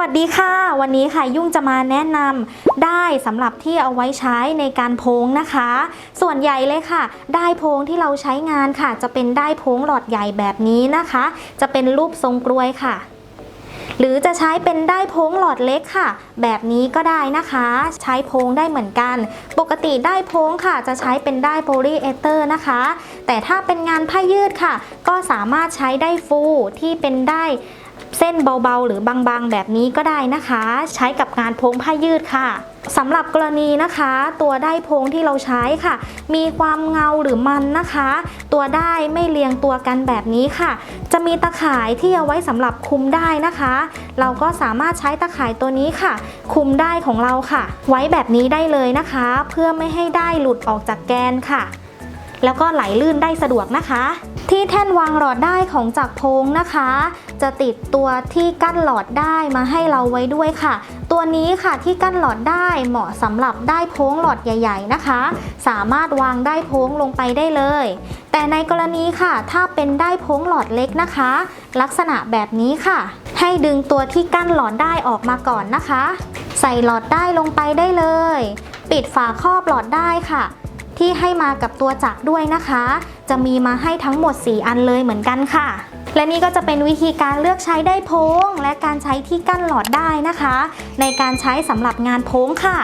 วัสดีค่ะ วันนี้ค่ะยุ่งจะมาแนะนำได้สำหรับที่เอาไว้ใช้ในการโพงนะคะ ส่วนใหญ่เลยค่ะ ได้โพงที่เราใช้งานค่ะ จะเป็นได้โพงหลอดใหญ่แบบนี้นะคะ จะเป็นรูปทรงกลวยค่ะ หรือจะใช้เป็นได้โพงหลอดเล็กค่ะ แบบนี้ก็ได้นะคะ ใช้โพงได้เหมือนกัน ปกติได้โพงค่ะ จะใช้เป็นได้โพลีเอเตอร์นะคะ แต่ถ้าเป็นงานผ้ายืดค่ะ ก็สามารถใช้ได้ฟูที่เป็นได้ เส้นเบาๆ หรือบางๆ แบบนี้ก็ได้นะคะ ใช้กับงานโพงผ้ายืดค่ะสำหรับกรณีนะคะ ตัวได้โพงที่เราใช้ค่ะ มีความเงาหรือมันนะคะ ตัวได้ไม่เรียงตัวกันแบบนี้ค่ะ จะมีตะข่ายที่เอาไว้สำหรับคุมได้นะคะ เราก็สามารถใช้ตะข่ายตัวนี้ค่ะ คุมได้ของเราค่ะ ไว้แบบนี้ได้เลยนะคะ เพื่อไม่ให้ได้หลุดออกจากแกนค่ะ แล้วก็ไหลลื่นได้สะดวกนะคะ ที่แท่นวางหลอดได้ของจักรพงนะคะ จะติดตัวที่กั้นหลอดได้มาให้เราไว้ด้วยค่ะ ตัวนี้ค่ะที่กั้นหลอดได้เหมาะสำหรับได้โพ้งหลอดใหญ่ ๆนะคะ สามารถวางได้โพ้งลงไปได้เลย แต่ในกรณีค่ะ ถ้าเป็นได้โพ้งหลอดเล็กนะคะ ลักษณะแบบนี้ค่ะ ให้ดึงตัวที่กั้นหลอดได้ออกมาก่อนนะคะ ใส่หลอดได้ลงไปได้เลย ปิดฝาครอบหลอดได้ค่ะที่ให้มากับตัวจักรด้วยนะคะ จะมีมาให้ทั้งหมด 4 อันเลยเหมือนกันค่ะ และนี่ก็จะเป็นวิธีการเลือกใช้ได้โพ้ง และการใช้ที่กั้นหลอดได้นะคะ ในการใช้สำหรับงานโพ้งค่ะ